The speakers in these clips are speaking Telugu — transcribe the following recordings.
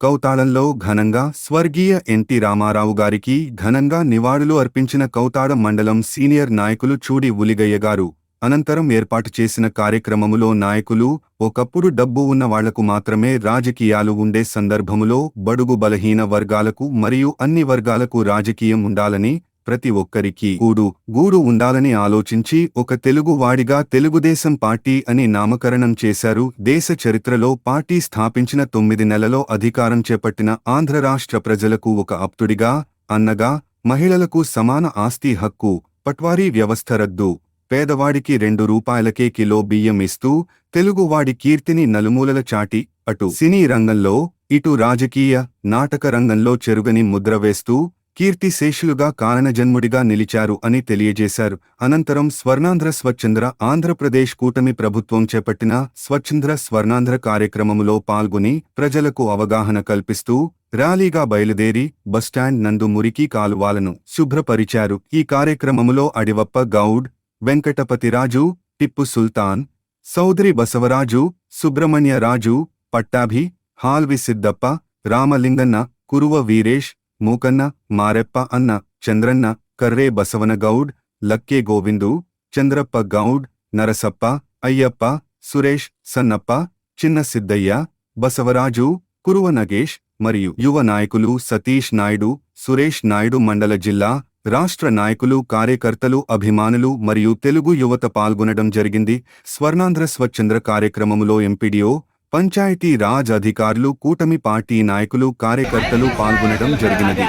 కౌతాళంలో ఘనంగా స్వర్గీయ ఎన్టీ రామారావు గారికి ఘనంగా నివాళులు అర్పించిన కౌతాడ మండలం సీనియర్ నాయకులు చూడి ఉలిగయ్య గారు అనంతరం ఏర్పాటు చేసిన కార్యక్రమములో నాయకులు ఒకప్పుడు డబ్బు ఉన్న వాళ్ళకు మాత్రమే రాజకీయాలు ఉండే సందర్భములో బడుగు బలహీన వర్గాలకు మరియు అన్ని వర్గాలకు రాజకీయం ఉండాలని ప్రతి ఒక్కరికి గూడు గూడు ఉండాలని ఆలోచించి ఒక తెలుగు వాడిగా తెలుగుదేశం పార్టీ అని నామకరణం చేశారు. దేశ చరిత్రలో పార్టీ స్థాపించిన తొమ్మిది నెలలో అధికారం చేపట్టిన ఆంధ్ర రాష్ట్ర ప్రజలకు ఒక అప్తుడిగా అన్నగా మహిళలకు సమాన ఆస్తి హక్కు పట్వారీ వ్యవస్థ రద్దు పేదవాడికి రెండు రూపాయలకే కిలో బియ్యం ఇస్తూ తెలుగువాడి కీర్తిని నలుమూలల చాటి అటు సినీ రంగంలో ఇటు రాజకీయ నాటక రంగంలో చెరుగని ముద్ర వేస్తూ కీర్తిశేషులుగా కారణజన్ముడిగా నిలిచారు అని తెలియజేశారు. అనంతరం స్వర్ణాంధ్ర స్వచ్ఛంద్ర ఆంధ్రప్రదేశ్ కూటమి ప్రభుత్వం చేపట్టిన స్వచ్ఛంద్ర స్వర్ణాంధ్ర కార్యక్రమములో పాల్గొని ప్రజలకు అవగాహన కల్పిస్తూ ర్యాలీగా బయలుదేరి బస్టాండ్ నందు మురికి కాలువాలను శుభ్రపరిచారు. ఈ కార్యక్రమములో అడివప్ప గౌడ్ వెంకటపతిరాజు టిప్పు సుల్తాన్ సౌదరి బసవరాజు సుబ్రహ్మణ్యరాజు పట్టాభి హాల్వి సిద్దప్ప రామలింగన్న కురువ వీరేష్ మూకన్న మారెప్ప అన్న చంద్రన్న కర్రే బసవనగౌడ్ లక్కే గోవిందు చంద్రప్ప గౌడ్ నరసప్ప అయ్యప్ప సురేష్ సన్నప్ప చిన్న సిద్దయ్య బసవరాజు కురువ నగేష్ మరియు యువ నాయకులు సతీష్ నాయుడు సురేష్ నాయుడు మండల జిల్లా రాష్ట్ర నాయకులు కార్యకర్తలు అభిమానులు మరియు తెలుగు యువత పాల్గొనడం జరిగింది స్వర్ణాంధ్ర స్వచ్ఛంద్ర కార్యక్రమములో ఎంపీడీఓ పంచాయతీ రాజ్ అధికారులు కూటమి పార్టీ నాయకులు కార్యకర్తలు పాల్గొనడం జరిగినది.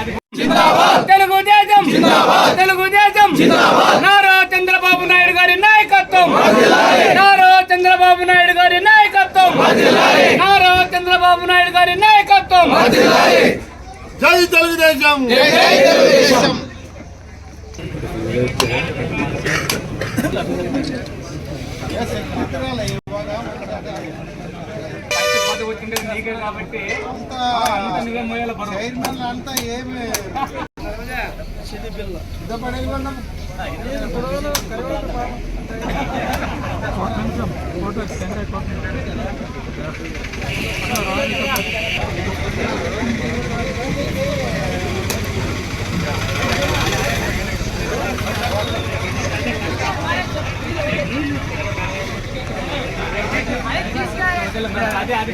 చంద్రబాబు నాయుడు గారి నాయకత్వం! నారా చంద్రబాబు నాయుడు గారి నాయకత్వం! నారా చంద్రబాబు నాయుడు గారి నాయకత్వం! జై తెలుగుదేశం! పదవి వచ్చింది నీకే కాబట్టి. అంత నువ్వే మోయాల బరువు. చైర్మన్ అంతా ఏమి సిద్ధపడే అదే.